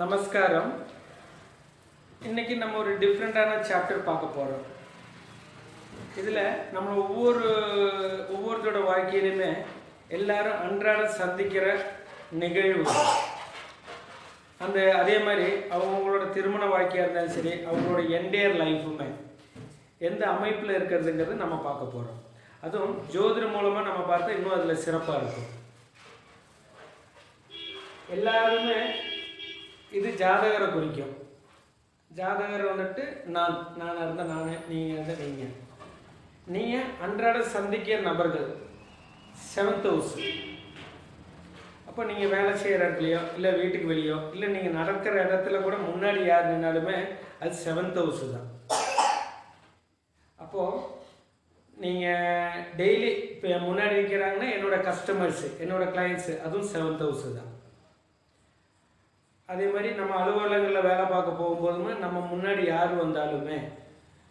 நமஸ்காரம். இன்னைக்கு நம்ம ஒரு டிஃப்ரெண்ட்டான சாப்டர் பார்க்க போகிறோம் இதில் நம்ம ஒவ்வொரு ஒவ்வொருத்தரோட வாழ்க்கையிலுமே எல்லாரும் அன்றாட சந்திக்கிற நிகழ்வு. அந்த அதே மாதிரி அவங்களோட திருமண வாழ்க்கையாக இருந்தாலும் சரி அவங்களோட என்டையர் லைஃபுமே எந்த அமைப்பில் இருக்கிறதுங்கிறது நம்ம பார்க்க போகிறோம் அதுவும் ஜோதிடம் மூலமாக நம்ம பார்த்தா இன்னும் அதில் சிறப்பாக இருக்கும். எல்லாருமே இது ஜாதகரை குறிக்கும். ஜாதகர் வந்துட்டு நான் நான் இருந்த நான் நீங்கள் இருந்த நீங்கள் நீங்கள் அன்றாட சந்திக்கிற நபர்கள் செவன்த் ஹவுஸ் அப்போ நீங்கள் வேலை செய்கிற இடத்துலையோ இல்லை வீட்டுக்கு வெளியோ இல்லை நீங்கள் நடக்கிற இடத்துல கூட முன்னாடி யார் நின்னாலுமே அது செவன்த் ஹவுஸ் தான். அப்போது நீங்கள் டெய்லி இப்போ முன்னாடி நிற்கிறாங்கன்னா என்னோட கஸ்டமர்ஸு என்னோடய கிளைண்ட்ஸு அதுவும் செவன்த் ஹவுஸு தான். அதே மாதிரி நம்ம அலுவலகங்களில் வேலை பார்க்க போகும்போதுமே நம்ம முன்னாடி யார் வந்தாலுமே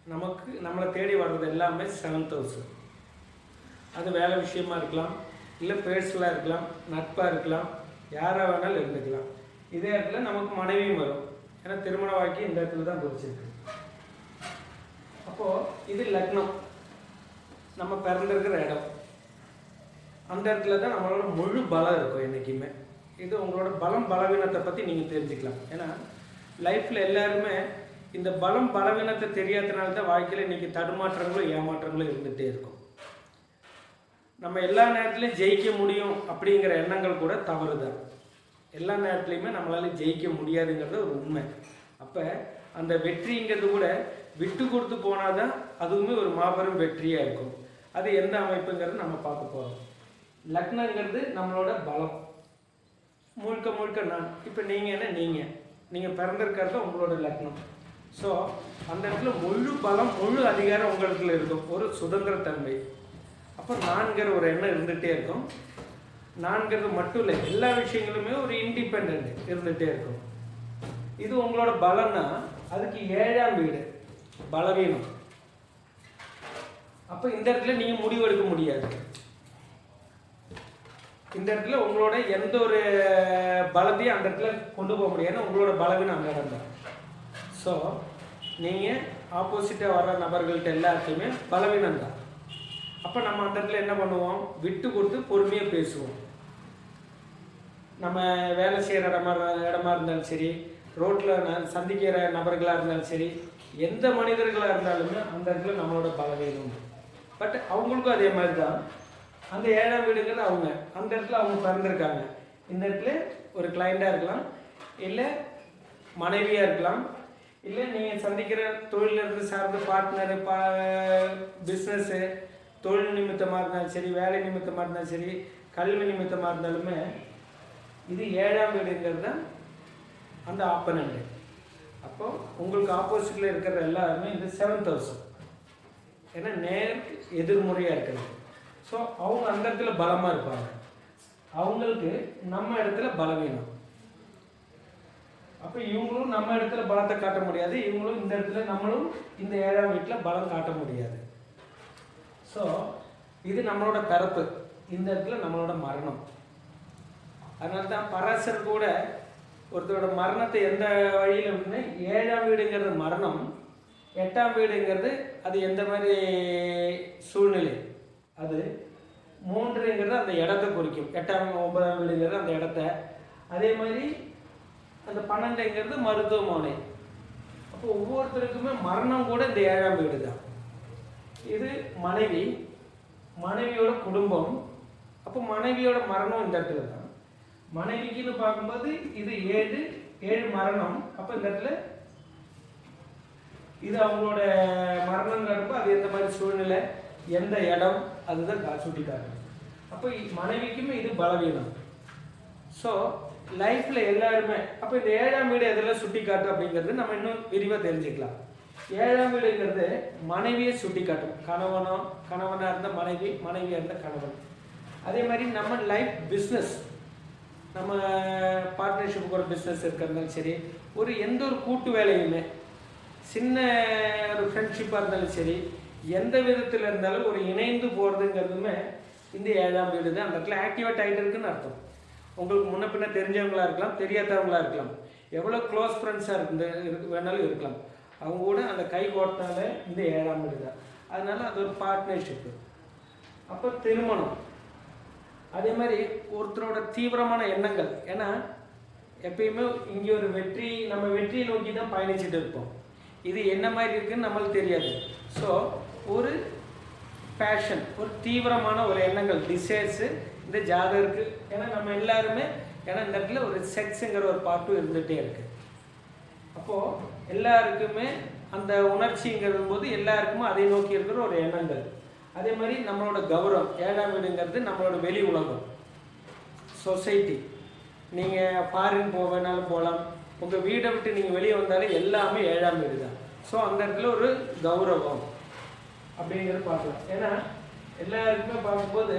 நமக்கு நம்மளை தேடி வர்றது எல்லாமே செவன்த் ஹவுஸ் அது வேலை விஷயமா இருக்கலாம் இல்லை பேர்ஸ்லாம் இருக்கலாம் நட்பாக இருக்கலாம் யாராக வேணாலும் இருந்துக்கலாம். இதே இடத்துல நமக்கு மனைவியும் வரும். ஏன்னா திருமண வாழ்க்கை இந்த இடத்துல தான் குறிச்சிருக்கு அப்போது இது லக்னம். நம்ம பிறந்திருக்கிற இடம். அந்த இடத்துல தான் நம்மளோட முழு பலம் இருக்கும் என்றைக்குமே இது உங்களோட பலம் பலவீனத்தை பற்றி நீங்கள் தெரிஞ்சுக்கலாம். ஏன்னா லைஃப்பில் எல்லாருமே இந்த பலம் பலவீனத்தை தெரியாதனால தான் வாழ்க்கையில் இன்றைக்கி தடுமாற்றங்களும் ஏமாற்றங்களும் இருந்துகிட்டே இருக்கும். நம்ம எல்லா நேரத்துலையும் ஜெயிக்க முடியும் அப்படிங்கிற எண்ணங்கள் கூட தவறு தான் எல்லா நேரத்துலையுமே நம்மளால் ஜெயிக்க முடியாதுங்கிறது ஒரு உண்மை. அப்போ அந்த வெற்றிங்கிறது கூட விட்டு கொடுத்து போனால் தான் அதுவுமே ஒரு மாபெரும் வெற்றியாக இருக்கும். அது எந்த அமைப்புங்கிறது நம்ம பார்க்க போகிறோம் லக்னங்கிறது நம்மளோட பலம். முழுக்க முழுக்க நான். இப்போ நீங்கள் என்ன நீங்கள் நீங்கள் பிறந்திருக்கிறது உங்களோட லக்னம். ஸோ அந்த இடத்துல முழு பலம் முழு அதிகாரம் உங்களுக்கு இருக்கும். ஒரு சுதந்திரத்தன்மை அப்போ நான்கிற ஒரு எண்ணம் இருந்துகிட்டே இருக்கும். நான்கிறது மட்டும் இல்லை எல்லா விஷயங்களுமே ஒரு இண்டிபெண்ட் இருந்துகிட்டே இருக்கும். இது உங்களோட பலம்னா அதுக்கு ஏழாம் வீடு. பலவீனம். அப்போ இந்த இடத்துல நீங்கள் முடிவெடுக்க முடியாது. இந்த இடத்துல உங்களோட எந்த ஒரு பலத்தையும் அந்த இடத்துல கொண்டு போக முடியாது உங்களோட பலவீனம் அந்த இடம் தான். ஸோ நீங்கள் ஆப்போசிட்டாக வர்ற நபர்கள்ட்ட எல்லாத்தையுமே பலவீனம் தான். அப்போ நம்ம அந்த இடத்துல என்ன பண்ணுவோம்? விட்டு கொடுத்து பொறுமையாக பேசுவோம். நம்ம வேலை செய்கிற இடமா இடமா இருந்தாலும் சரி ரோட்டில் சந்திக்கிற நபர்களாக இருந்தாலும் சரி எந்த மனிதர்களாக இருந்தாலுமே அந்த இடத்துல நம்மளோட பலவீனம் பட் அவங்களுக்கும் அதே மாதிரி தான் அந்த ஏழாம் வீடுங்கிறது அவங்க. அந்த இடத்துல அவங்க பிறந்திருக்காங்க. இந்த இடத்துல ஒரு கிளைண்ட்டாக இருக்கலாம். இல்லை மனைவியாக இருக்கலாம். இல்லை நீங்கள் சந்திக்கிற தொழிலிருந்து சார்ந்த பார்ட்னரு பா பிஸ்னஸ்ஸு தொழில் நிமித்தமாக இருந்தாலும் சரி வேலை நிமித்தமாக இருந்தாலும் சரி கல்வி நிமித்தமாக இருந்தாலுமே இது ஏழாம் வீடுங்கிறது தான் அந்த ஆப்பனண்ட் அப்போ உங்களுக்கு ஆப்போசிட்டில் இருக்கிற எல்லாருமே இது செவன்த் ஹவுஸ் ஏன்னா நேருக்கு எதிர்முறையாக இருக்கிறது. ஸோ அவங்க அந்த இடத்துல பலமாக இருப்பாங்க. அவங்களுக்கு நம்ம இடத்துல பலவீனம். அப்போ இவங்களும் நம்ம இடத்துல பலத்தை காட்ட முடியாது. இவங்களும் இந்த இடத்துல நம்மளும் இந்த ஏழாம் வீட்டில் பலம் காட்ட முடியாது. ஸோ இது நம்மளோட பிறப்பு இந்த இடத்துல நம்மளோட மரணம். அதனால தான் பராசர் கூட ஒருத்தரோட மரணத்தை எந்த வழியில் அப்படின்னா ஏழாம் வீடுங்கிறது மரணம் எட்டாம் வீடுங்கிறது அது எந்த மாதிரி சூழ்நிலை? அது மூன்றுங்கிறது அந்த இடத்த குறிக்கும். எட்டாம் ஒன்பதாம் வீடுங்கிறது அந்த இடத்த. அதே மாதிரி அந்த பன்னெண்டுங்கிறது மருத்துவமனை. அப்போ ஒவ்வொருத்தருக்குமே மரணம் கூட இந்த ஏழாம் வீடு தான். இது மனைவி மனைவியோட குடும்பம். அப்போ மனைவியோட மரணம் இந்த இடத்துல தான். மனைவிக்குன்னு பார்க்கும்போது இது ஏழு ஏழு மரணம். அப்போ இந்த இடத்துல இது அவங்களோட மரணங்கிறப்ப அது எந்த மாதிரி சூழ்நிலை எந்த இடம் அதுதான் கா அப்போ மனைவிக்குமே இது பலவீனம். ஸோ லைஃப்பில் எல்லாருமே அப்போ இந்த ஏழாம் வீடு எதெல்லாம் சுட்டி காட்டும் அப்படிங்கிறது நம்ம இன்னும் விரிவாக தெரிஞ்சுக்கலாம். ஏழாம் வீடுங்கிறது மனைவியை சுட்டி காட்டும் கணவனோ கணவனாக இருந்த மனைவி மனைவியாக இருந்த கணவன். அதே மாதிரி நம்ம லைஃப் பிஸ்னஸ் நம்ம பார்ட்னர்ஷிப் ஒரு பிஸ்னஸ் இருக்கிறதாலும் சரி ஒரு எந்த ஒரு கூட்டு வேலையுமே சின்ன ஒரு ஃப்ரெண்ட்ஷிப்பாக இருந்தாலும் சரி எந்த விதத்தில் இருந்தாலும் ஒரு இணைந்து போகிறதுங்கிறதுமே இந்த ஏழாம் வீடு தான். அந்த இடத்துல ஆக்டிவேட் ஆகிட்டு இருக்குன்னு அர்த்தம். உங்களுக்கு முன்ன பின்ன தெரிஞ்சவங்களா இருக்கலாம் தெரியாதவங்களா இருக்கலாம். எவ்வளோ க்ளோஸ் ஃப்ரெண்ட்ஸாக இருந்து இருக்கு வேணாலும் இருக்கலாம். அவங்க கூட அந்த கை கோர்த்தாலே இந்த ஏழாம் வீடு தான். அதனால் அது ஒரு பார்ட்னர்ஷிப்பு அப்போ திருமணம். அதே மாதிரி ஒருத்தரோட தீவிரமான எண்ணங்கள். ஏன்னா எப்பயுமே இங்கே ஒரு வெற்றி நம்ம வெற்றியை நோக்கி தான் பயணிச்சுட்டு இருப்போம். இது என்ன மாதிரி இருக்குன்னு நம்மளுக்கு தெரியாது. ஸோ ஒரு பேஷன் ஒரு தீவிரமான ஒரு எண்ணங்கள் டிசைர்ஸு இந்த ஜாதகருக்கு ஏன்னா நம்ம எல்லாருமே ஏன்னா இந்த இடத்துல ஒரு செக்ஸுங்கிற ஒரு பார்ட்டும் இருந்துகிட்டே இருக்குது அப்போது எல்லாருக்குமே அந்த உணர்ச்சிங்கிறது போது எல்லாருக்குமே அதை நோக்கி இருக்கிற ஒரு எண்ணங்கள். அதே மாதிரி நம்மளோட கௌரவம் ஏழாம் வீடுங்கிறது நம்மளோட வெளி உலகம். சொசைட்டி நீங்கள் ஃபாரின் போக வேணாலும் போகலாம். உங்கள் வீடை விட்டு நீங்கள் வெளியே வந்தாலே எல்லாமே ஏழாம் வீடு தான் ஸோ அந்த இடத்துல ஒரு கௌரவம். அப்படிங்கிறத பார்க்கலாம். ஏன்னா எல்லாருக்குமே பார்க்கும்போது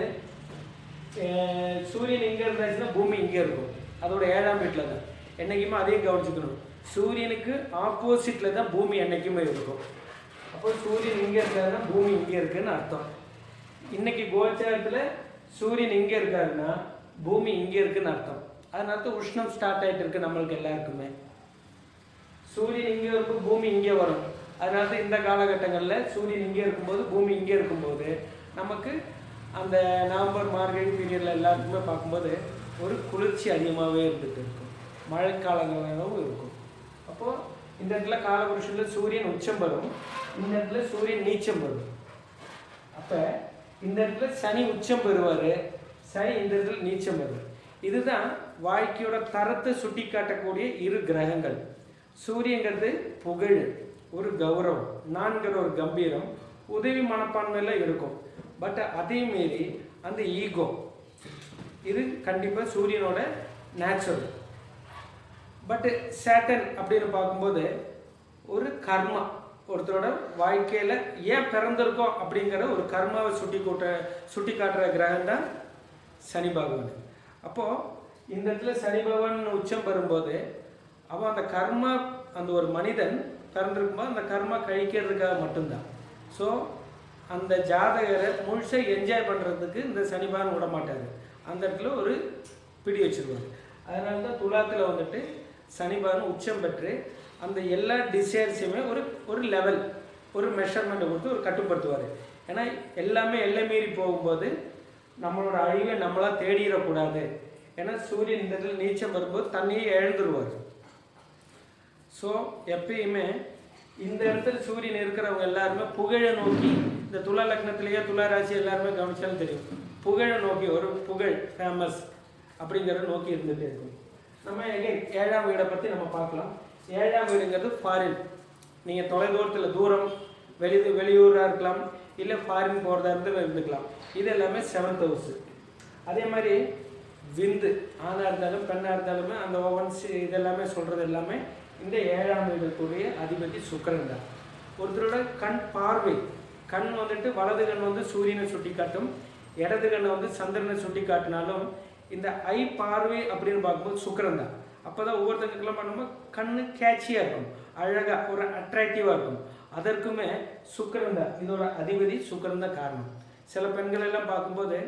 சூரியன் இங்கே இருந்தாச்சுன்னா பூமி இங்கே இருக்கும். அதோட ஏழாம் வீட்டில் தான். என்றைக்குமே அதையும் கவனிச்சுக்கணும். சூரியனுக்கு ஆப்போசிட்டில் தான் பூமி என்றைக்குமே இருக்கும். அப்போ சூரியன் இங்கே இருக்காருன்னா பூமி இங்கே இருக்குன்னு அர்த்தம். இன்னைக்கு கோச்சாரத்தில் சூரியன் இங்கே இருக்காருன்னா பூமி இங்கே இருக்குன்னு அர்த்தம். அதனால தான் உஷ்ணம் ஸ்டார்ட் ஆகிட்டு இருக்கு நம்மளுக்கு எல்லாருக்குமே. சூரியன் இங்கே இருக்கும் பூமி இங்கே வரும். அதனால தான் இந்த காலகட்டங்களில் சூரியன் இங்கே இருக்கும்போது பூமி இங்கே இருக்கும்போது நமக்கு அந்த நவம்பர் மார்கழி பீரியடில் எல்லாருக்குமே பார்க்கும்போது ஒரு குளிர்ச்சி அதிகமாகவே இருந்துட்டு இருக்கும். மழைக்காலங்களாகவும் இருக்கும். அப்போது இந்த இடத்துல காலபுருஷனில் சூரியன் உச்சம் வரும் இந்த இடத்துல சூரியன் நீச்சம் வரும். அப்போ இந்த இடத்துல சனி உச்சம் பெறுவார் சனி இந்த இடத்துல நீச்சம் வரும் இதுதான் வாழ்க்கையோட தரத்தை சுட்டி காட்டக்கூடிய இரு கிரகங்கள். சூரியங்கிறது புகழ். ஒரு கௌரவம் நான்கிற ஒரு கம்பீரம் உதவி மனப்பான்மையில் இருக்கும். பட் அதே மீறி அந்த ஈகோ இது கண்டிப்பாக சூரியனோட நேச்சுரல் பட்டு சேட்டன் அப்படின்னு பார்க்கும்போது ஒரு கர்மா ஒருத்தரோட வாழ்க்கையில் ஏன் பிறந்திருக்கோம் அப்படிங்கிற ஒரு கர்மாவை சுட்டி கூட்ட சுட்டி காட்டுற கிரகம் தான் சனி பகவான். அப்போது இந்த இடத்துல சனி பகவான் உச்சம் வரும்போது அவன் அந்த கர்மா அந்த ஒரு மனிதன் பிறந்திருக்கும்போது அந்த கர்மா கழிக்கிறதுக்காக மட்டும்தான். ஸோ அந்த ஜாதகரை முழுசாக என்ஜாய் பண்ணுறதுக்கு இந்த சனி விட மாட்டார் அந்த இடத்துல ஒரு பிடி வச்சிருவார். அதனால தான் துலாத்தில் வந்துட்டு சனி உச்சம் பெற்று அந்த எல்லா டிசைர்ஸையுமே ஒரு ஒரு லெவல் ஒரு மெஷர்மெண்ட்டை கொடுத்து ஒரு கட்டுப்படுத்துவார். ஏன்னா எல்லாமே எல்லை மீறி போகும்போது நம்மளோட அழிவை நம்மளாக தேடிடக்கூடாது. ஏன்னா சூரியன் இந்த இடத்துல நீச்சம் வரும்போது தண்ணியை இழந்துருவார். ஸோ எப்பயுமே இந்த இடத்துல சூரியன் இருக்கிறவங்க எல்லாருமே புகழை நோக்கி இந்த துலா லக்னத்திலேயே துலா ராசி எல்லாருமே கவனிச்சாலும் தெரியும். புகழை நோக்கி ஒரு புகழ் ஃபேமஸ் அப்படிங்கிறத நோக்கி இருந்துகிட்டே இருக்கும். நம்ம again ஏழாம் வீடை பற்றி நம்ம பார்க்கலாம். ஏழாம் வீடுங்கிறது ஃபாரின் நீங்கள் தொலைதூரத்தில் தூரம் வெளி வெளியூராக இருக்கலாம் இல்லை ஃபாரின் போகிறதா இருந்து இருந்துக்கலாம். இது எல்லாமே செவன்த் ஹவுஸு அதே மாதிரி விந்து ஆணாக இருந்தாலும் பெண்ணாக இருந்தாலுமே அந்த ஓவன்ஸ் இதெல்லாமே சொல்கிறது எல்லாமே இந்த ஏழாம் வீடுக்குரிய அதிபதி சுக்கரன் தான். ஒருத்தரோட கண் பார்வை கண் வந்துட்டு வலது கண் வந்து சூரியனை சுட்டி காட்டும் இடது கண்ணை வந்து சந்திரனை சுட்டி காட்டினாலும் இந்த ஐ பார்வை அப்படின்னு பார்க்கும்போது சுக்கரன் தான். அப்போ தான் ஒவ்வொருத்தங்களுக்கெல்லாம் பண்ணும்போது கண்ணு கேட்சியாக இருக்கும் அழகாக ஒரு அட்ராக்டிவாக இருக்கும். அதற்குமே சுக்கரன் தான். இதோட அதிபதி சுக்கரன் தான் காரணம். சில பெண்கள் எல்லாம் பார்க்கும்போது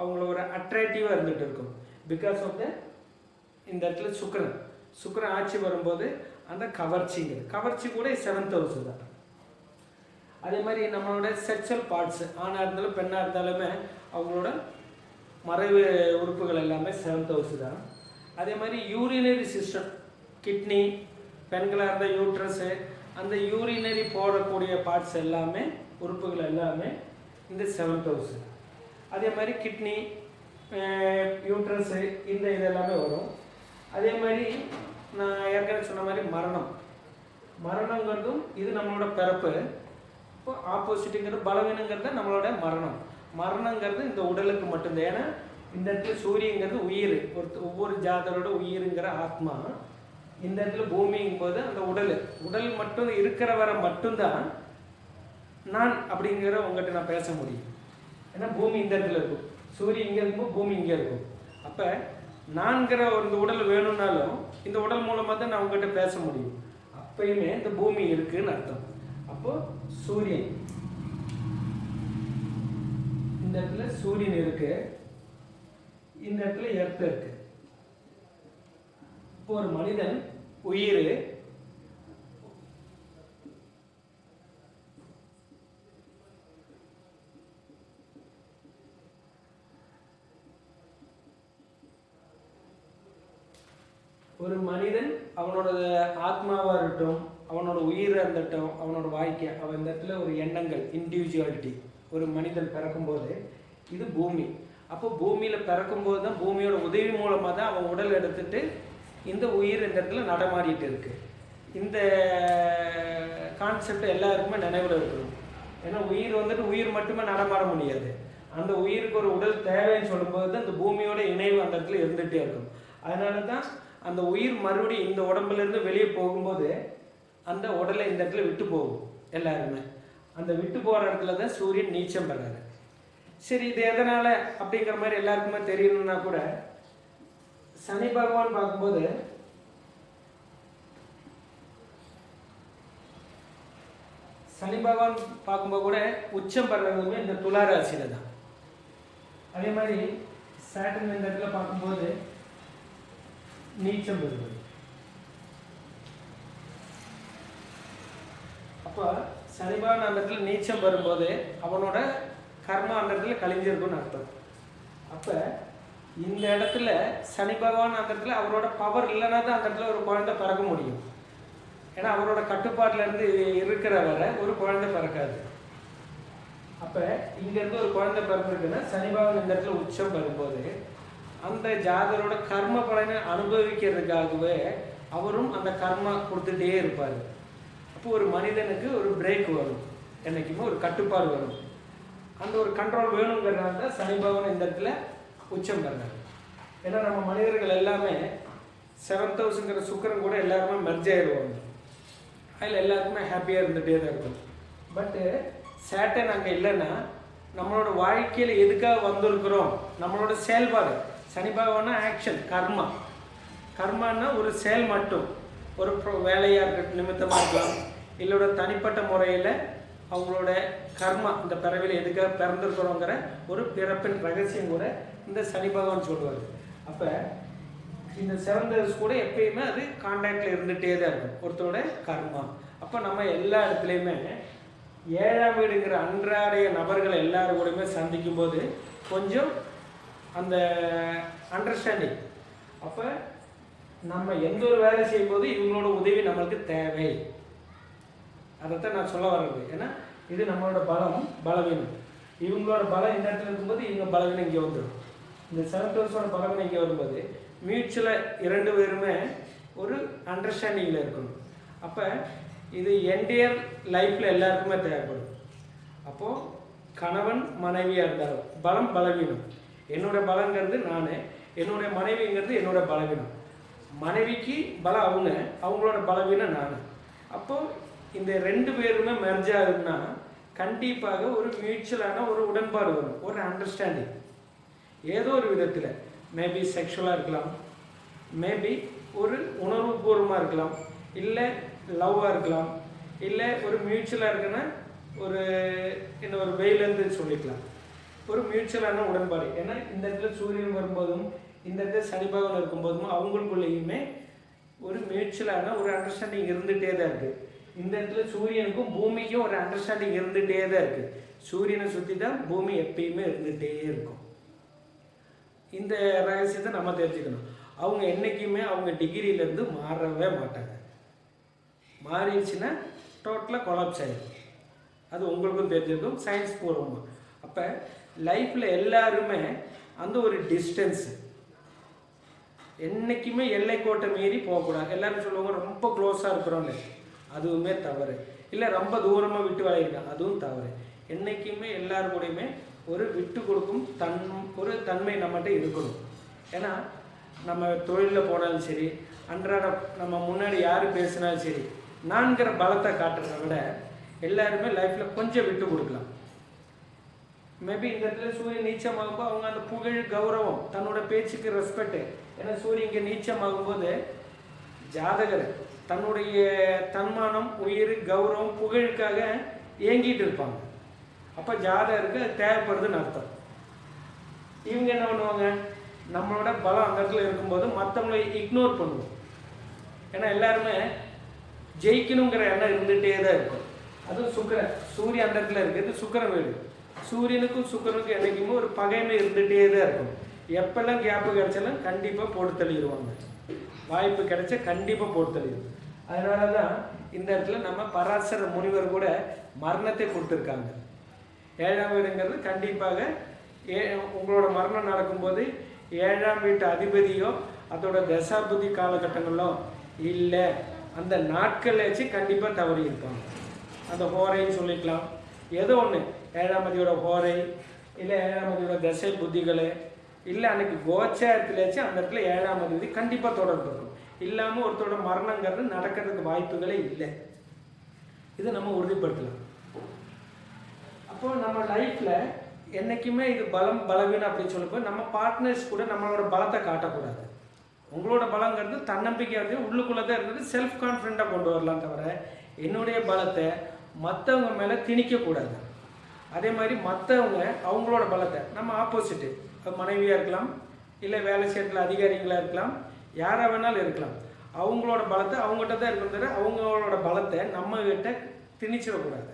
அவங்கள ஒரு அட்ராக்டிவாக இருந்துகிட்டு இருக்கும். பிகாஸ் ஆஃப் த இந்த இடத்துல சுக்கரன். சுக்கரன் ஆட்சி வரும்போது அந்த கவர்ச்சிங்கிறது. கவர்ச்சி கூட செவன்த் ஹவுஸ் தான். அதே மாதிரி நம்மளோட செக்ஷுவல் பார்ட்ஸ் ஆணாக இருந்தாலும் பெண்ணாக இருந்தாலுமே அவங்களோட மறைவு உறுப்புகள் எல்லாமே செவன்த் ஹவுஸ் தான். அதே மாதிரி யூரினரி சிஸ்டம் கிட்னி பெண்களாக இருந்தால் யூட்ரஸு அந்த யூரினரி போடக்கூடிய பார்ட்ஸ் எல்லாமே உறுப்புகள் எல்லாமே இந்த செவன்த் ஹவுஸ் அதே மாதிரி கிட்னி யூட்ரஸு இந்த இது எல்லாமே வரும். அதே மாதிரி நான் ஏற்கனவே சொன்ன மாதிரி மரணம். மரணங்கிறதும் இது நம்மளோட பிறப்பு. இப்போ ஆப்போசிட்டுங்கிறது பலவீனங்கிறது நம்மளோட மரணம். மரணங்கிறது இந்த உடலுக்கு மட்டும்தான். ஏன்னா இந்த இடத்துல சூரியங்கிறது உயிர். ஒரு ஒவ்வொரு ஜாதரோட உயிருங்கிற ஆத்மா இந்த இடத்துல பூமிங்கும் போது அந்த உடல். உடல் மட்டும் இருக்கிற வரை மட்டும்தான் நான் அப்படிங்கிற உங்கள்கிட்ட நான் பேச முடியும். ஏன்னா பூமி இந்த இடத்துல இருக்கும். சூரியன் இங்கே இருக்கும்போது பூமி இங்கே இருக்கும். அப்போ நான்கிற இந்த உடல் வேணும்னாலும் இந்த உடல் மூலமாக தான் நான் உங்ககிட்ட பேச முடியும். அப்பயுமே இந்த பூமி இருக்குன்னு அர்த்தம். அப்போ சூரியன். இந்த இடத்துல சூரியன் இருக்கு. இந்த இடத்துல எர்த் இருக்கு. இப்போ ஒரு மனிதன் உயிர் ஒரு மனிதன் அவனோட ஆத்மாவாக இருக்கட்டும் அவனோட உயிராக இருந்தட்டும் அவனோட வாழ்க்கை அவன் இந்த இடத்துல ஒரு எண்ணங்கள் இண்டிவிஜுவாலிட்டி ஒரு மனிதன் பிறக்கும்போது இது பூமி. அப்போ பூமியில் பிறக்கும்போது தான் பூமியோட உதவி மூலமாக தான் அவன் உடல் எடுத்துட்டு இந்த உயிர் இந்த இடத்துல நடமாடிட்டு இருக்கு. இந்த கான்செப்ட் எல்லாருக்குமே நினைவில் இருக்கணும். ஏன்னா உயிர் வந்துட்டு உயிர் மட்டுமே நடமாட முடியாது. அந்த உயிருக்கு ஒரு உடல் தேவைன்னு சொல்லும்போது தான் இந்த பூமியோட இணைவு அந்த இடத்துல இருந்துகிட்டே இருக்கும். அதனால தான் அந்த உயிர் மறுபடியும் இந்த உடம்புலேருந்து வெளியே போகும்போது அந்த உடலை இந்த இடத்துல விட்டு போகும் எல்லாருமே. அந்த விட்டு போகிற இடத்துல தான் சூரியன் நீச்சம் பெறாரு. சரி இது எதனால் அப்படிங்கிற மாதிரி எல்லாருக்குமே தெரியணும்னா கூட சனி பகவான் பார்க்கும்போது சனி பகவான் பார்க்கும்போது கூட உச்சம் பெறதுமே இந்த துளாராசியில் தான். அதே மாதிரி சாட்டன் இந்த இடத்துல பார்க்கும்போது நீச்சம் வருவது அப்போ சனிபான அந்த இடத்துல நீச்சம் வரும்போது அவனோட கர்மா அந்த இடத்துல கழிஞ்சிருக்கும்னு அர்த்தம். அப்போ இந்த இடத்துல சனி பகவான் அந்த இடத்துல அவரோட பவர் இல்லைனா தான் அந்த இடத்துல ஒரு குழந்தை பிறக்க முடியும். ஏன்னா அவரோட கட்டுப்பாட்டில் இருந்து இருக்கிற வரை ஒரு குழந்தை பிறக்காது. அப்போ இங்கேருந்து ஒரு குழந்தை பிறந்திருக்குன்னா சனி பகவான் இந்த இடத்துல உச்சம் வரும்போது அந்த ஜாதரோட கர்ம பலனை அனுபவிக்கிறதுக்காகவே அவரும் அந்த கர்மா கொடுத்துட்டே இருப்பார். அப்போ ஒரு மனிதனுக்கு ஒரு பிரேக் வரும். என்றைக்குமே ஒரு கட்டுப்பாடு வரும். அந்த ஒரு கண்ட்ரோல் வேணுங்கிறனால தான் சனி இந்த இடத்துல உச்சம் பெறாரு ஏன்னா நம்ம மனிதர்கள் எல்லாமே செவன் தௌசண்ட்ங்கிற சுக்கரன் கூட எல்லாருமே மெர்ஜ் ஆயிடுவாங்க. அதில் எல்லாருக்குமே ஹாப்பியாக இருந்துகிட்டே தான் இருக்கும். பட்டு சேட்டன் அங்கே இல்லைன்னா நம்மளோட வாழ்க்கையில் எதுக்காக வந்திருக்கிறோம்? நம்மளோட செயல்பாடு. சனி பகவானா ஆக்ஷன் கர்மா. கர்மான்னா ஒரு செயல் மட்டும். ஒரு ப்ரோ- இருக்க நிமித்தமாக இருக்கலாம். இல்லோட தனிப்பட்ட முறையில் அவங்களோட கர்மா இந்த பிறவியில் எதுக்காக பிறந்திருக்கிறோங்கிற ஒரு பிறப்பின் ரகசியம் கூட இந்த சனி பகவான் சொல்லுவார். அப்போ இந்த சிறந்தது கூட எப்பயுமே அது கான்டாக்டில் இருந்துகிட்டே தான் இருக்கும். ஒருத்தரோட கர்மா. அப்போ நம்ம எல்லா இடத்துலையுமே ஏழாம் வீடுங்கிற அன்றாடைய நபர்கள் எல்லாரும் கூடயுமே சந்திக்கும் போது கொஞ்சம் அந்த அண்டர்ஸ்டாண்டிங் அப்போ நம்ம எந்த ஒரு வேலை செய்யும்போது இவங்களோட உதவி நம்மளுக்கு தேவை. அதைத்தான் நான் சொல்ல வர்றது. ஏன்னா இது நம்மளோட பலம் பலவீனம். இவங்களோட பலம் இந்த இடத்துல இருக்கும்போது இவங்க பலவீனம் இங்கே வந்துடும். இந்த செவன் பலவீனம் இங்கே வரும்போது மியூச்சுவலாக இரண்டு பேருமே ஒரு அண்டர்ஸ்டாண்டிங்கில் இருக்கணும். அப்போ இது என்டையர் லைஃப்பில் எல்லாருக்குமே தேவைப்படும். அப்போது கணவன் மனைவியாக இருந்தாலும் பலம் பலவீனம். என்னோட பலங்கிறது நான் என்னுடைய மனைவிங்கிறது என்னோட பலவீனம். மனைவிக்கு பலம் அவங்க அவங்களோட பலவீனம் நான். அப்போது இந்த ரெண்டு பேருமே மெர்ஜ் ஆகுதுன்னா கண்டிப்பாக ஒரு மியூச்சுவலான ஒரு உடன்பாடு வரும் ஒரு அண்டர்ஸ்டாண்டிங் ஏதோ ஒரு விதத்தில் மேபி செக்ஷுவலாக இருக்கலாம் மேபி ஒரு உணர்வுபூர்வமாக இருக்கலாம் இல்லை லவ்வாக இருக்கலாம் இல்லை ஒரு மியூச்சுவலாக இருக்குன்னா ஒரு என்ன ஒரு வெயிலேருந்து சொல்லிக்கலாம். ஒரு மியூச்சுவலான உடன்பாடு. ஏன்னா இந்த இடத்துல சூரியன் வரும்போதும் இந்த இடத்துல சனி பகவான் இருக்கும்போதும் அவங்களுக்குள்ளேயுமே ஒரு மியூச்சுவலான ஒரு அண்டர்ஸ்டாண்டிங் இருந்துகிட்டே தான் இருக்குது இந்த இடத்துல சூரியனுக்கும் பூமிக்கும் ஒரு அண்டர்ஸ்டாண்டிங் இருந்துகிட்டே தான் இருக்குது சூரியனை சுற்றி தான் பூமி எப்பயுமே இருந்துகிட்டே இருக்கும். இந்த ரகசியத்தை நம்ம தெரிஞ்சுக்கணும். அவங்க என்றைக்குமே அவங்க டிகிரியிலேருந்து மாறவே மாட்டாங்க. மாறிடுச்சுன்னா டோட்டலாக கொலாப்ஸ் ஆகிடும் அது உங்களுக்கும் தெரிஞ்சிருக்கும். சயின்ஸ் பூர்வமாக அப்போ லைஃப்பில் எல்லாருமே அந்த ஒரு டிஸ்டன்ஸு என்றைக்குமே எல்லை கோட்டை மீறி போகக்கூடாது. எல்லாரும் சொல்லுவாங்க ரொம்ப க்ளோஸாக இருக்கிறோன்னு அதுவுமே தவறு. இல்லை ரொம்ப தூரமாக விட்டு விளையிருக்காங்க அதுவும் தவறு. என்றைக்குமே எல்லார் கூடயுமே ஒரு விட்டு கொடுக்கும் தன் ஒரு தன்மை நம்மகிட்ட இருக்கணும். ஏன்னா நம்ம தொழிலில் போனாலும் சரி அன்றாட நம்ம முன்னாடி யார் பேசினாலும் சரி நான்கிற பலத்தை காட்டுறத விட எல்லாருமே லைஃப்பில் கொஞ்சம் விட்டு கொடுக்கலாம். மேபி இந்த இடத்துல சூரியன் நீச்சமாகும்போது அவங்க அந்த புகழ் கௌரவம் தன்னோட பேச்சுக்கு ரெஸ்பெக்ட் ஏன்னா சூரியன் இங்கே நீச்சமாகும்போது ஜாதகர் தன்னுடைய தன்மானம் உயிர் கௌரவம் புகழுக்காக ஏங்கிட்டு இருப்பாங்க. அப்போ ஜாதகருக்கு அது தேவைப்படுதுன்னு அர்த்தம். இவங்க என்ன பண்ணுவாங்க? நம்மளோட பலம் அந்த இடத்துல இருக்கும்போது மற்றவங்களை இக்னோர் பண்ணுவோம். ஏன்னா எல்லாருமே ஜெயிக்கணுங்கிற எண்ணம் இருந்துகிட்டே தான் இருக்கும். அதுவும் சுக்கரன் சூரியன் அந்த இடத்துல இருக்குது சுக்கரன் வீடு. சூரியனுக்கும் சுக்கரனுக்கும் என்னைக்குமே ஒரு பகைமை இருந்துகிட்டே தான் இருக்கும். எப்பெல்லாம் கேப்பு கிடைச்சாலும் கண்டிப்பாக போட்டு தள்ளிடுவாங்க. வாய்ப்பு கிடைச்சா கண்டிப்பாக போட்டு தள்ளிடும். அதனால தான் இந்த இடத்துல நம்ம பராசர முனிவர் கூட மரணத்தை கொடுத்துருக்காங்க. ஏழாம் வீடுங்கிறது கண்டிப்பாக ஏ உங்களோட மரணம் நடக்கும்போது ஏழாம் வீட்டு அதிபதியோ அதோட தசாபதி காலகட்டங்களோ இல்லை. அந்த நாட்கள் வச்சு கண்டிப்பாக தவறி இருப்பாங்க அந்த ஹோரைன்னு சொல்லிக்கலாம். ஏதோ ஒன்று ஏழாம் அதியோட ஹோரை இல்லை ஏழாம் அதியோட தசை புத்திகள் இல்லை அன்னைக்கு கோச்சாரத்தில் அந்த இடத்துல ஏழாம் அதிபதி கண்டிப்பாக தொடர்பு இருக்கும். இல்லாமல் ஒருத்தரோட மரணங்கிறது நடக்கிறதுக்கு வாய்ப்புகளே இல்லை. இது நம்ம உறுதிப்படுத்தலாம். அப்போ நம்ம லைஃப்பில் என்றைக்குமே இது பலம் பலவீனம் அப்படின்னு சொல்லப்போ நம்ம பார்ட்னர்ஸ் கூட நம்மளோட பலத்தை காட்டக்கூடாது. உங்களோட பலங்கிறது தன்னம்பிக்கையாக இருக்குது உள்ளுக்குள்ளே தான் இருந்தது செல்ஃப் கான்ஃபிடண்ட்டாக கொண்டு வரலாம் தவிர என்னுடைய பலத்தை மற்றவங்க மேலே திணிக்கக்கூடாது. அதே மாதிரி மற்றவங்க அவங்களோட பலத்தை. நம்ம ஆப்போசிட்டு மனைவியாக இருக்கலாம் இல்லை வேலை செய்கிற அதிகாரிகளாக இருக்கலாம் யாராக வேணாலும் இருக்கலாம். அவங்களோட பலத்தை அவங்ககிட்ட தான் இருக்கணும் தவிர அவங்களோட பலத்தை நம்மகிட்ட திணிச்சிடக்கூடாது.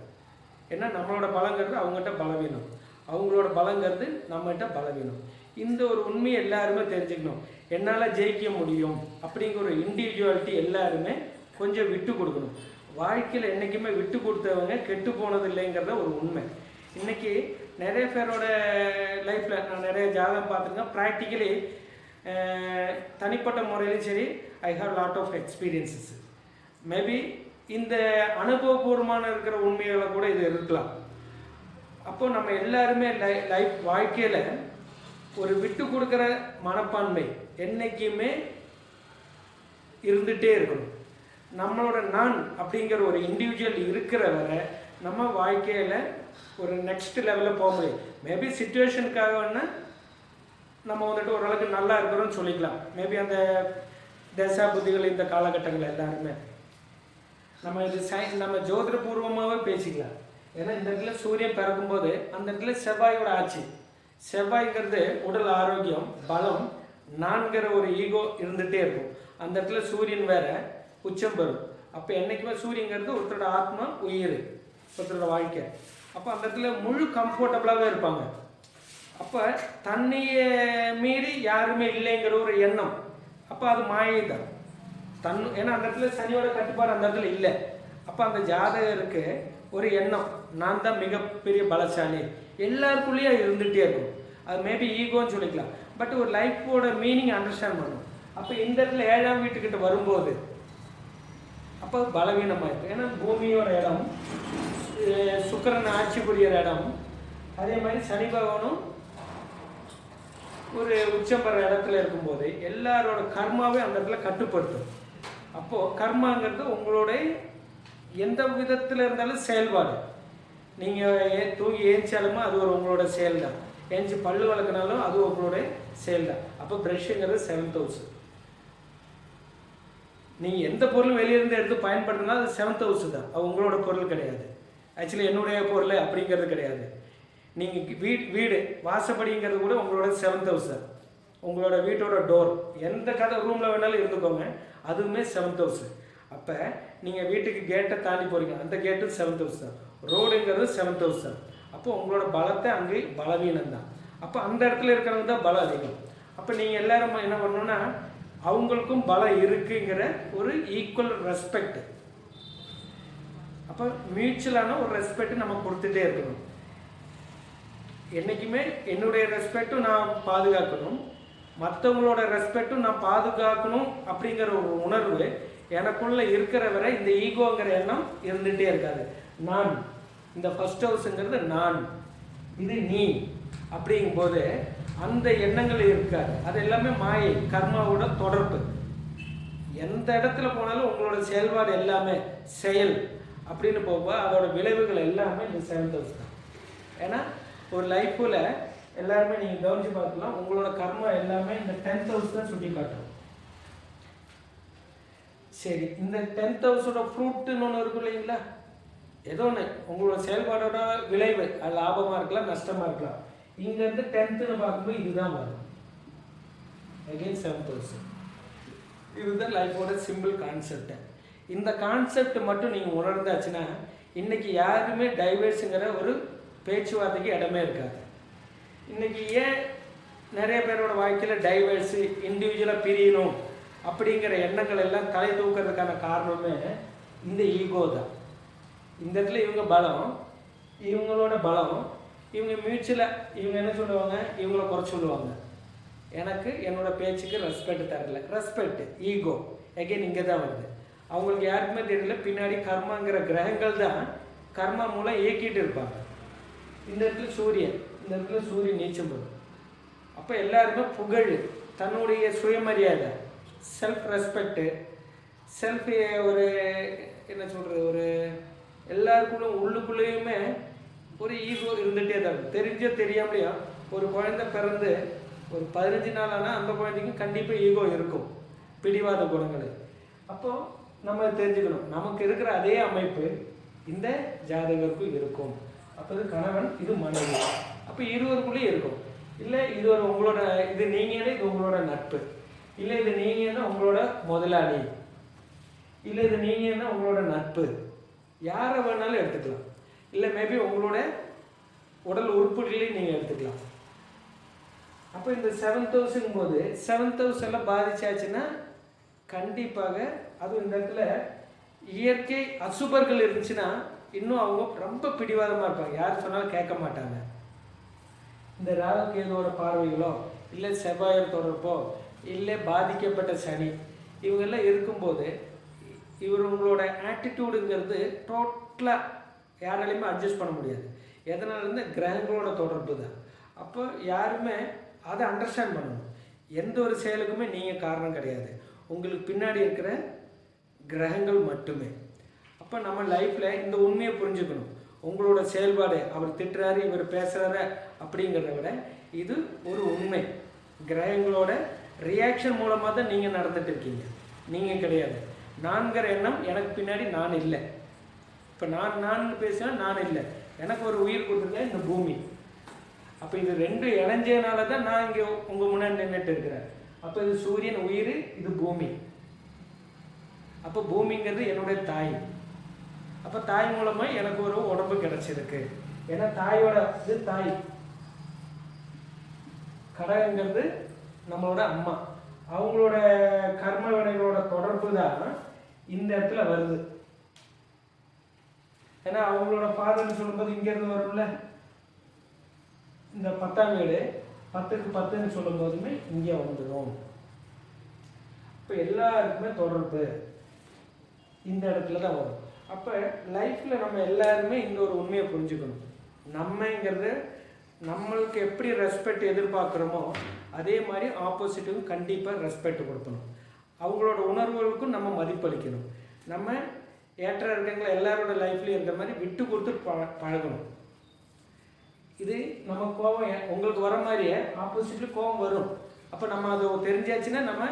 ஏன்னா நம்மளோட பலங்கிறது அவங்ககிட்ட பலவீனம். அவங்களோட பலங்கிறது நம்மகிட்ட பலவீனம். இந்த ஒரு உண்மையை எல்லாருமே தெரிஞ்சுக்கணும். என்னால் ஜெயிக்க முடியும் அப்படிங்கிற ஒரு இண்டிவிஜுவாலிட்டி எல்லாருமே கொஞ்சம் விட்டு கொடுக்கணும். வாழ்க்கையில் என்றைக்குமே விட்டு கொடுத்தவங்க கெட்டு போனது இல்லைங்கிறத ஒரு உண்மை. இன்னைக்கு நிறைய பேரோட லைஃப்பில் நான் நிறைய ஜாதகம் பார்த்துருக்கேன். ப்ராக்டிக்கலி தனிப்பட்ட முறையிலும் சரி I have lot of experiences maybe இந்த அனுபவபூர்வமான இருக்கிற உண்மைகளை கூட இது இருக்கலாம். அப்போது நம்ம எல்லாருமே லை லைஃப் வாழ்க்கையில் ஒரு விட்டு கொடுக்குற மனப்பான்மை என்றைக்குமே இருந்துகிட்டே இருக்கணும். நம்மளோட நான் அப்படிங்கிற ஒரு இண்டிவிஜுவல் இருக்கிற வரை நம்ம வாழ்க்கையில் ஒரு நெக்ஸ்ட் லெவலில் போக முடியும். மேபி சுச்சுவேஷனுக்காக வேணால் நம்ம வந்துட்டு ஓரளவுக்கு நல்லா இருக்கிறோம்னு சொல்லிக்கலாம். மேபி அந்த தசா புத்திகள் இந்த காலகட்டங்கள் எல்லாருமே. நம்ம இது சயின்ஸ் நம்ம ஜோதிடபூர்வமாகவே பேசிக்கலாம். ஏன்னா இந்த இடத்துல சூரியன் பிறக்கும்போது அந்த இடத்துல செவ்வாயோட ஆட்சி. செவ்வாய்ங்கிறது உடல் ஆரோக்கியம் பலம் நான்கிற ஒரு ஈகோ இருந்துகிட்டே இருக்கும். அந்த இடத்துல சூரியன் வேற உச்சம் பெறும். அப்போ என்றைக்குமே சூரியங்கிறது ஒருத்தரோட ஆத்மா உயிர் ஒருத்தரோட வாழ்க்கை. அப்போ அந்த இடத்துல முழு கம்ஃபர்டபுளாகவே இருப்பாங்க. அப்போ தன்னையை மீறி யாருமே இல்லைங்கிற ஒரு எண்ணம். அப்போ அது மாயை தான் தன் ஏன்னா அந்த இடத்துல சனியோட கட்டுப்பாடு அந்த இடத்துல இல்லை. அப்போ அந்த ஜாதகருக்கு ஒரு எண்ணம். நான் தான் மிகப்பெரிய பலசாலி. எல்லாருக்குள்ளேயும் இருந்துகிட்டே இருக்கும். அது மேபி ஈகோன்னு சொல்லிக்கலாம். பட் ஒரு லைஃபோட மீனிங் அண்டர்ஸ்டாண்ட் பண்ணும். அப்போ இந்த இடத்துல ஏழாம் வீட்டுக்கிட்ட வரும்போது அப்போ பலவீனமாக இருக்கும் ஏன்னா பூமியோட இடம் சுக்கிரன் ஆட்சி புரியிற இடம். அதே மாதிரி சனி பகவானும் ஒரு உச்சம் பெற இடத்துல இருக்கும்போது எல்லாரோட கர்மாவே அந்த இடத்துல கட்டுப்படுத்தும். அப்போது கர்மாங்கிறது உங்களோட எந்த விதத்தில் இருந்தாலும் செயல்பாடு. நீங்கள் ஏ தூங்கி ஏஞ்சாலுமோ அது ஒரு உங்களோட செயல் தான் ஏஞ்சி பல்லு வளர்க்கினாலும் அது உங்களோட செயல் தான் அப்போ ப்ரஷ்ஷுங்கிறது செவன்த் ஹவுஸ் நீங்கள் எந்த பொருளும் வெளியிருந்து எடுத்து பயன்படுத்தினா அது செவன்த் ஹவுஸ் தான். அது உங்களோட பொருள் கிடையாது. ஆக்சுவலி என்னுடைய பொருள் அப்படிங்கிறது கிடையாது. நீங்கள் வீடு வீடு வாசப்படிங்கிறது கூட உங்களோட செவன்த் ஹவுஸ் சார் உங்களோட வீட்டோட டோர் எந்த கதை ரூமில் வேணாலும் இருந்துக்கோங்க. அதுவுமே செவன்த் ஹவுஸ் அப்போ நீங்கள் வீட்டுக்கு கேட்டை தாண்டி போகிறீங்க அந்த கேட்டும் செவன்த் ஹவுஸ் தான் ரோடுங்கிறது செவன்த் ஹவுஸ் தான் அப்போ உங்களோட பலத்தை அங்கே பலவீனம் தான். அப்போ அந்த இடத்துல இருக்கிறவங்க தான் பலம் அதிகம். அப்போ நீங்கள் எல்லாரும் என்ன பண்ணணும்னா அவங்களுக்கும் பலம் இருக்குங்கிற ஒரு ஈக்குவல் ரெஸ்பெக்ட் அப்போ மியூச்சுவலான ஒரு ரெஸ்பெக்ட் நம்ம கொடுத்துட்டே இருக்கணும். என்றைக்குமே என்னுடைய ரெஸ்பெக்டும் நான் பாதுகாக்கணும். மற்றவங்களோட ரெஸ்பெக்டும் நான் பாதுகாக்கணும் அப்படிங்கிற ஒரு உணர்வு எனக்குள்ள இருக்கிற வரை இந்த ஈகோங்கிற எண்ணம் இருந்துகிட்டே இருக்காது. நான் இந்த ஃபர்ஸ்ட் ஹவுஸுங்கிறது நான் இது நீ அப்படிங்கும்போது அந்த எண்ணங்கள் இருக்காது. அது எல்லாமே மாயை கர்மாவோட தொடர்பு. எந்த இடத்துல போனாலும் உங்களோட செயல்பாடு எல்லாமே செயல். அப்படின்னு போகும்போது அதோட விளைவுகள் எல்லாமே இந்த செவன்த் ஹவுஸ் தான். ஏன்னா ஒரு லைஃப்பில் எல்லாருமே நீங்கள் கவனிச்சு பார்க்கலாம் உங்களோட கர்மா எல்லாமே இந்த டென்த் ஹவுஸ் தான் சுட்டி காட்டும். சரி இந்த டென்த் ஹவுஸோட ஃப்ரூட்டுன்னு ஒன்று இருக்கும் இல்லைங்களா? ஏதோ ஒன்று உங்களோட செயல்பாடோட விளைவு அது லாபமாக இருக்கலாம் நஷ்டமாக இருக்கலாம். இங்கேருந்து டென்த்துன்னு பார்க்கும்போது இதுதான் வரும். அகெயின் செவன்த் ஹவுஸ் இதுதான் லைஃபோட சிம்பிள் கான்செப்ட் இந்த கான்செப்ட் மட்டும் நீங்கள் உணர்ந்தாச்சுன்னா இன்றைக்கி யாருமே டைவர்ஸுங்கிற ஒரு பேச்சுவார்த்தைக்கு இடமே இருக்காது. இன்னைக்கு ஏன் நிறைய பேரோட வாழ்க்கையில் டைவர்ஸு இண்டிவிஜுவலாக பிரியணும் அப்படிங்கிற எண்ணங்கள் எல்லாம் தலை தூக்கிறதுக்கான காரணமே இந்த ஈகோ தான். இந்த இடத்துல இவங்க பலம் இவங்களோட பலம் இவங்க மியூச்சுவலாக இவங்க என்ன சொல்லுவாங்க? இவங்கள குறை சொல்லுவாங்க எனக்கு என்னோட பேச்சுக்கு ரெஸ்பெக்ட் தரல. ரெஸ்பெக்ட் ஈகோ எகைன் இங்கே தான் வருது. அவங்களுக்கு யாருக்குமே தெரியல. பின்னாடி கர்மாங்கிற கிரகங்கள் தான் கர்மா மூலம் இயக்கிட்டு இருப்பாங்க. இந்த இடத்துல சூரியன் இந்த இடத்துல சூரியன் நீச்சம் வரும். அப்போ எல்லாருமே புகழ் தன்னுடைய சுயமரியாதை செல்ஃப் ரெஸ்பெக்டு செல்ஃப் ஒரு என்ன சொல்கிறது ஒரு எல்லாருக்குள்ளும் உள்ளுக்குள்ளேயுமே ஒரு ஈகோ இருந்துகிட்டே தான் இருக்கும். தெரிஞ்சோ தெரியாமலையோ ஒரு குழந்தை பிறந்து ஒரு பதினஞ்சு நாள் ஆனால் அந்த குழந்தைக்கும் கண்டிப்பாக ஈகோ இருக்கும். பிடிவாத குணங்கள். அப்போது நம்ம தெரிஞ்சுக்கணும். நமக்கு இருக்கிற அதே அமைப்பு இந்த ஜாதகருக்கும் இருக்கும். அப்போ இது கணவன் இது மனைவி. அப்போ இருவருக்குள்ளேயும் இருக்கும். இல்லை இது ஒரு உங்களோட இது நீங்களே இது உங்களோட நட்பு. இல்லை இது நீங்கன்னா உங்களோட முதலாளி. இல்லை இது நீங்கன்னா உங்களோட நட்பு. யாரை வேணாலும் எடுத்துக்கலாம். இல்லை மேபி உங்களோட உடல் உறுப்புகளையும் நீங்கள் எடுத்துக்கலாம். அப்போ இந்த செவன் தௌசண்ட் போது செவன் தௌசண்ட்ல பாதிச்சாச்சுன்னா கண்டிப்பாக அதுவும் இந்த இடத்துல இயற்கை அசுபர்கள் இருந்துச்சுன்னா இன்னும் அவங்க ரொம்ப பிடிவாதமாக இருப்பாங்க. யார் சொன்னாலும் கேட்க மாட்டாங்க. இந்த ராகுகேதுவோட பார்வைகளோ இல்லை செவ்வாயர் தொடர்போ இல்லை பாதிக்கப்பட்ட சனி இவங்கெல்லாம் இருக்கும்போது இவங்களோட ஆட்டிடியூடுங்கிறது டோட்டலாக யாராலையுமே அட்ஜஸ்ட் பண்ண முடியாது. எதனால இருந்து கிரகங்களோட தொடர்பு தான். அப்போ யாருமே அதை அண்டர்ஸ்டாண்ட் பண்ணணும். எந்த ஒரு செயலுக்குமே நீங்கள் காரணம் கிடையாது. உங்களுக்கு பின்னாடி இருக்கிற கிரகங்கள் மட்டுமே. அப்போ நம்ம லைஃப்பில் இந்த உண்மையை புரிஞ்சுக்கணும். உங்களோட செயல்பாடு அவர் திட்டுறாரு இவர் பேசுகிறாரு அப்படிங்கிறத விட இது ஒரு உண்மை. கிரகங்களோட ரியாக்ஷன் மூலமாக தான் நீங்கள் நடந்துட்டு இருக்கீங்க. நீங்கள் கிடையாது. நான்கிற எண்ணம் எனக்கு பின்னாடி நான் இல்லை. இப்போ நான் நான் பேசினா நான் இல்லை. எனக்கு ஒரு உயிர் கொடுத்துருக்கேன் இந்த பூமி. அப்போ இது ரெண்டு இணைஞ்சதுனால தான் நான் இங்கே உங்கள் முன்னாடி நின்றுட்டு இருக்கிறேன். அப்போ இது சூரியன் உயிர் இது பூமி. அப்போ பூமிங்கிறது என்னுடைய தாய். அப்போ தாய் மூலமாக எனக்கு ஒரு உடம்பு கிடச்சிருக்கு. ஏன்னா தாயோட இது தாய். கடகங்கிறது நம்மளோட அம்மா. அவங்களோட கர்ம வினைகளோட தொடர்பு தான் இந்த இடத்துல வருது. ஏன்னா அவங்களோட ஃபாதர்னு சொல்லும்போது இங்கேருந்து வரும்ல? இந்த பத்தாம் வீடு பத்துக்கு பத்துன்னு சொல்லும் போதுமே இங்கே வந்துடும் இப்போ எல்லாருக்குமே தொடர்பு. இந்த இடத்துல தான் வரும். அப்போ லைஃப்பில் நம்ம எல்லாருமே இந்த ஒரு உண்மையை புரிஞ்சுக்கணும். நம்மங்கிறது நம்மளுக்கு எப்படி ரெஸ்பெக்ட் எதிர்பார்க்குறோமோ அதே மாதிரி ஆப்போசிட்டுக்கும் கண்டிப்பாக ரெஸ்பெக்ட் கொடுக்கணும். அவங்களோட உணர்வுகளுக்கும் நம்ம மதிப்பளிக்கணும். நம்ம ஏற்ற இருக்கங்களை எல்லாரோட லைஃப்லையும் இருக்கிற மாதிரி விட்டு கொடுத்து பழ பழகணும். இது நம்ம கோபம் உங்களுக்கு வர மாதிரியே ஆப்போசிட்டில் கோபம் வரும். அப்போ நம்ம அதை தெரிஞ்சாச்சுன்னா நம்ம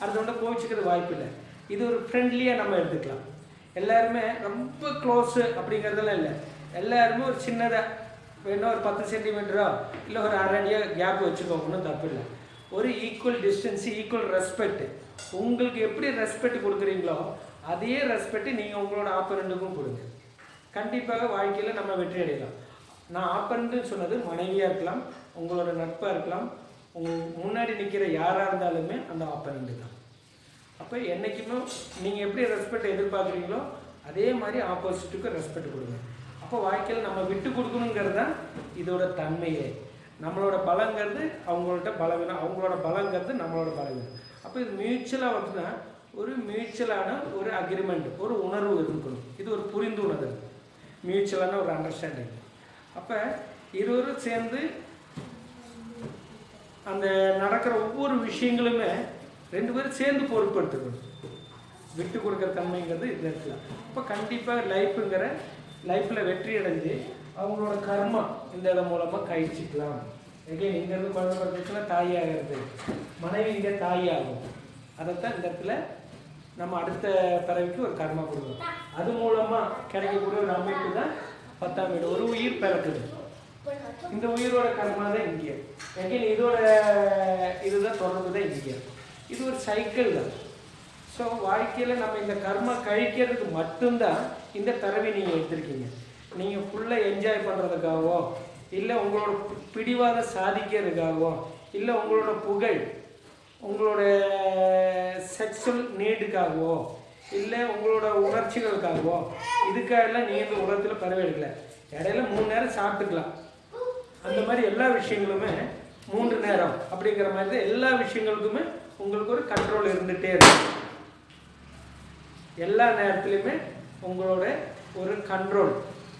அடுத்தவங்க கோவிச்சுக்கிறது வாய்ப்பு இல்லை இது ஒரு ஃப்ரெண்ட்லியாக நம்ம எடுத்துக்கலாம். எல்லாருமே ரொம்ப க்ளோஸு அப்படிங்கிறதெல்லாம் இல்லை. எல்லாருமே ஒரு சின்னதாக வேணும் ஒரு பத்து சென்டிமீட்டரோ இல்லை ஒரு அரை அடியோ கேப் வச்சுக்கோங்கன்னு தப்பு இல்லை. ஒரு ஈக்குவல் டிஸ்டன்ஸு ஈக்குவல் ரெஸ்பெக்ட் உங்களுக்கு எப்படி ரெஸ்பெக்ட் கொடுக்குறீங்களோ அதே ரெஸ்பெக்ட் நீங்கள் உங்களோட ஆப்பரண்ட்டுக்கும் கொடுங்க. கண்டிப்பாக வாழ்க்கையில் நம்ம வெற்றி அடையலாம். நான் ஆப்பரண்ட்டுன்னு சொன்னது மனைவியாக இருக்கலாம் உங்களோட நட்பாக இருக்கலாம் உங்க முன்னாடி நிற்கிற யாராக இருந்தாலுமே அந்த ஆப்பரண்ட்டு தான். அப்போ என்றைக்குமே நீங்கள் எப்படி ரெஸ்பெக்ட் எதிர்பார்க்குறீங்களோ அதே மாதிரி ஆப்போசிட்டுக்கு ரெஸ்பெக்ட் கொடுங்க. அப்போ வாழ்க்கையில் நம்ம விட்டு கொடுக்கணுங்கிறது தான் இதோட தன்மையே. நம்மளோட பலங்கிறது அவங்கள்ட்ட பலவீனம் அவங்களோட பலங்கிறது நம்மளோட பலவீனம். அப்போ இது மியூச்சுவலாக வந்துன்னா ஒரு மியூச்சுவலான ஒரு அக்ரிமெண்ட் ஒரு உணர்வு இருக்கணும். இது ஒரு புரிந்துணர்வு மியூச்சுவலான ஒரு அண்டர்ஸ்டாண்டிங் அப்போ இருவரும் சேர்ந்து அந்த நடக்கிற ஒவ்வொரு விஷயங்களுமே ரெண்டு பேரும் சேர்ந்து பொருட்படுத்துக்கணும் விட்டு கொடுக்குற தன்மைங்கிறது இந்த இடத்துல இப்போ கண்டிப்பாக லைஃப்புங்கிற லைஃப்பில் வெற்றி அடைஞ்சு அவங்களோட கர்மம் இந்த இடம் மூலமாக கழிச்சிக்கலாம். எகைன் இங்கேருந்து குழந்தை பிறந்துச்சுன்னா தாயாகிறது. மனைவி இங்கே தாயாகும். அதைத்தான் இந்த இடத்துல நம்ம அடுத்த பிறவிக்கு ஒரு கர்மா கொடுக்கணும். அது மூலமாக கிடைக்கக்கூடிய ஒரு அமைப்பு தான் பத்தாம் வீடு. ஒரு உயிர் பிறக்குது. இந்த உயிரோட கர்மா தான் இங்கே. எகைன் இதோட இதுதான் தொடர்பு தான் இங்கே. இது ஒரு சைக்கிள் தான். ஸோ வாழ்க்கையில் நம்ம இந்த கர்மா கழிக்கிறதுக்கு மட்டும்தான் இந்த பிறவி நீங்கள் எடுத்திருக்கீங்க நீங்கள் ஃபுல்லாக என்ஜாய் பண்ணுறதுக்காகவோ இல்லை உங்களோட பி- பிடிவாத சாதிக்கிறதுக்காகவோ இல்லை உங்களோட புகழ் உங்களோட செக்ஷுவல் நீடுக்காகவோ இல்லை உங்களோட உணர்ச்சிகளுக்காகவோ இதுக்காகலாம் நீங்கள் இந்த உலகத்தில் பிறவி எடுக்கல. இடையில மூணு நேரம் சாப்பிட்டுக்கலாம். அந்த மாதிரி எல்லா விஷயங்களுமே மூன்று நேரம் அப்படிங்கிற மாதிரி தான் எல்லா விஷயங்களுக்குமே உங்களுக்கு ஒரு கண்ட்ரோல் இருந்துகிட்டே இருக்கும். எல்லா நேரத்துலையுமே உங்களோட ஒரு கண்ட்ரோல்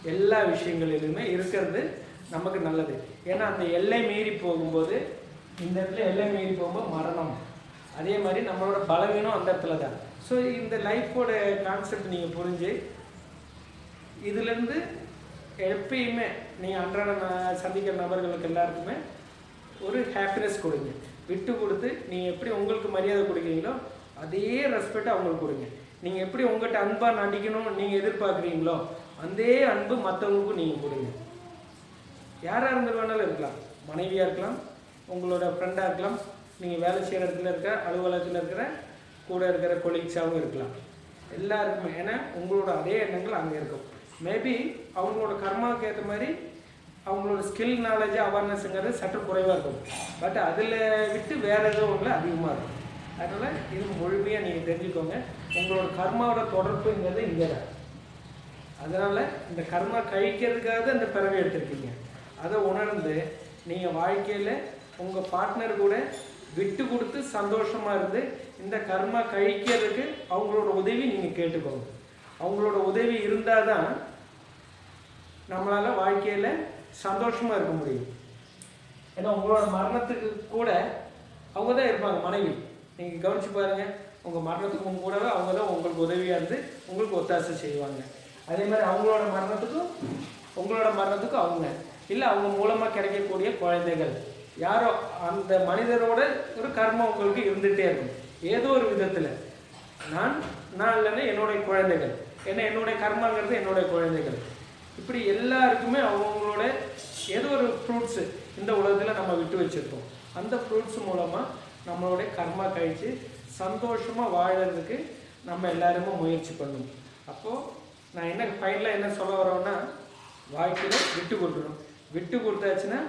எல்லா விஷயங்களிலுமே இருக்கிறது நமக்கு நல்லது. ஏன்னா அந்த எல்லை மீறி போகும்போது இந்த இடத்துல எல்லை மீறி போகும்போது மரணம். அதே மாதிரி நம்மளோட பலவீனம் அந்த இடத்துல தான். ஸோ இந்த லைஃபோட கான்செப்ட் நீங்கள் புரிஞ்சு இதுலேருந்து எப்பயுமே நீங்கள் அன்றாட ந- சந்திக்கிற நபர்களுக்கு எல்லாருக்குமே ஒரு ஹாப்பினஸ் கொடுங்க. விட்டு கொடுத்து நீங்கள் எப்படி உங்களுக்கு மரியாதை கொடுக்குறீங்களோ அதே ரெஸ்பெக்ட் அவங்களுக்கு கொடுங்க. நீங்கள் எப்படி உங்கள்கிட்ட அன்பாக நடிக்கணும்னு நீங்கள் எதிர்பார்க்குறீங்களோ அதே அன்பு மற்றவங்களுக்கும் நீங்கள் கொடுங்க. யாராக இருந்தது வேணாலும் இருக்கலாம். மனைவியாக இருக்கலாம் உங்களோட ஃப்ரெண்டாக இருக்கலாம் நீங்கள் வேலை செய்கிற இடத்துல இருக்கிற அலுவலகத்தில் இருக்கிற கூட இருக்கிற கொலீக்ஸாகவும் இருக்கலாம். எல்லாருக்குமே ஏன்னா உங்களோட அதே எண்ணங்கள் அங்கே இருக்கும். மேபி அவங்களோட கர்மாவுக்கு ஏற்ற மாதிரி அவங்களோட ஸ்கில் நாலேஜ் அவேர்னஸ்ங்கிறது சற்று குறைவாக இருக்கும். பட் அதில் விட்டு வேறு எதுவும் உங்களை அதிகமாக இருக்கும். அதனால் இது முழுமையாக நீங்கள் தெரிஞ்சுக்கோங்க. உங்களோட கர்மாவோட தொடர்புங்கிறது இங்கே தான் அதனால் இந்த கர்மா கழிக்கிறதுக்காக இந்த பிறவை எடுத்திருக்கீங்க. அதை உணர்ந்து நீங்கள் வாழ்க்கையில் உங்கள் பார்ட்னர் கூட விட்டு கொடுத்து சந்தோஷமாக இருந்து இந்த கர்மா கழிக்கிறதுக்கு அவங்களோட உதவி நீங்கள் கேட்டுக்கோங்க. அவங்களோட உதவி இருந்தால் தான் நம்மளால் வாழ்க்கையில் சந்தோஷமாக இருக்க முடியும். ஏன்னா உங்களோட மரணத்துக்கு கூட அவங்க தான் இருப்பாங்க மனைவி. நீங்கள் கவனித்து பாருங்கள் உங்கள் மரணத்துக்கும் கூடவே அவங்க தான் உங்களுக்கு உதவியாக இருந்து உங்களுக்கு ஒத்தாசை செய்வாங்க. அதே மாதிரி அவங்களோட மரணத்துக்கும் உங்களோட மரணத்துக்கும் அவங்க. இல்லை அவங்க மூலமாக கிடைக்கக்கூடிய குழந்தைகள். யாரோ அந்த மனிதரோட ஒரு கர்மம் உங்களுக்கு இருந்துகிட்டே இருக்கும். ஏதோ ஒரு விதத்தில். நான் நான் இல்லைன்னா என்னுடைய குழந்தைகள். ஏன்னா என்னுடைய கர்மாங்கிறது என்னுடைய குழந்தைகள். இப்படி எல்லாருக்குமே அவங்க அவங்களோட ஏதோ ஒரு ஃப்ரூட்ஸு இந்த உலகத்தில் நம்ம விட்டு வச்சுருப்போம். அந்த ஃப்ரூட்ஸ் மூலமாக நம்மளுடைய கர்மா கழித்து சந்தோஷமாக வாழறதுக்கு நம்ம எல்லாருமே முயற்சி பண்ணணும் அப்போது நான் என்ன ஃபைனலாக என்ன சொல்ல வரோன்னா வாழ்க்கையில் விட்டு கொடுக்கணும். விட்டு கொடுத்தாச்சுன்னா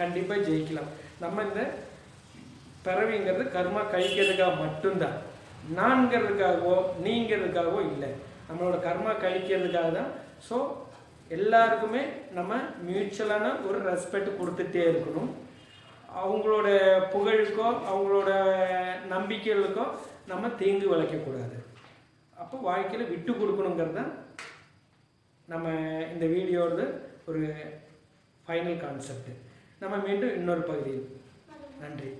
கண்டிப்பாக ஜெயிக்கலாம். நம்ம இந்த பிறவிங்கிறது கர்மா கழிக்கிறதுக்காக மட்டும்தான். நான்கிறதுக்காகவோ நீங்கிறதுக்காகவோ இல்லை. நம்மளோட கர்மா கழிக்கிறதுக்காக தான் ஸோ எல்லாருக்குமே நம்ம மியூச்சுவலான ஒரு ரெஸ்பெக்ட் கொடுத்துட்டே இருக்கணும். அவங்களோட புகழுக்கோ அவங்களோட நம்பிக்கைகளுக்கோ நம்ம தீங்கு விளைக்கக்கூடாது. அப்போ வாழ்க்கையில் விட்டு கொடுக்கணுங்கிறது தான் நம்ம இந்த வீடியோட ஒரு ஃபைனல் கான்செப்ட் நம்ம மீண்டும் இன்னொரு பகுதியில். நன்றி.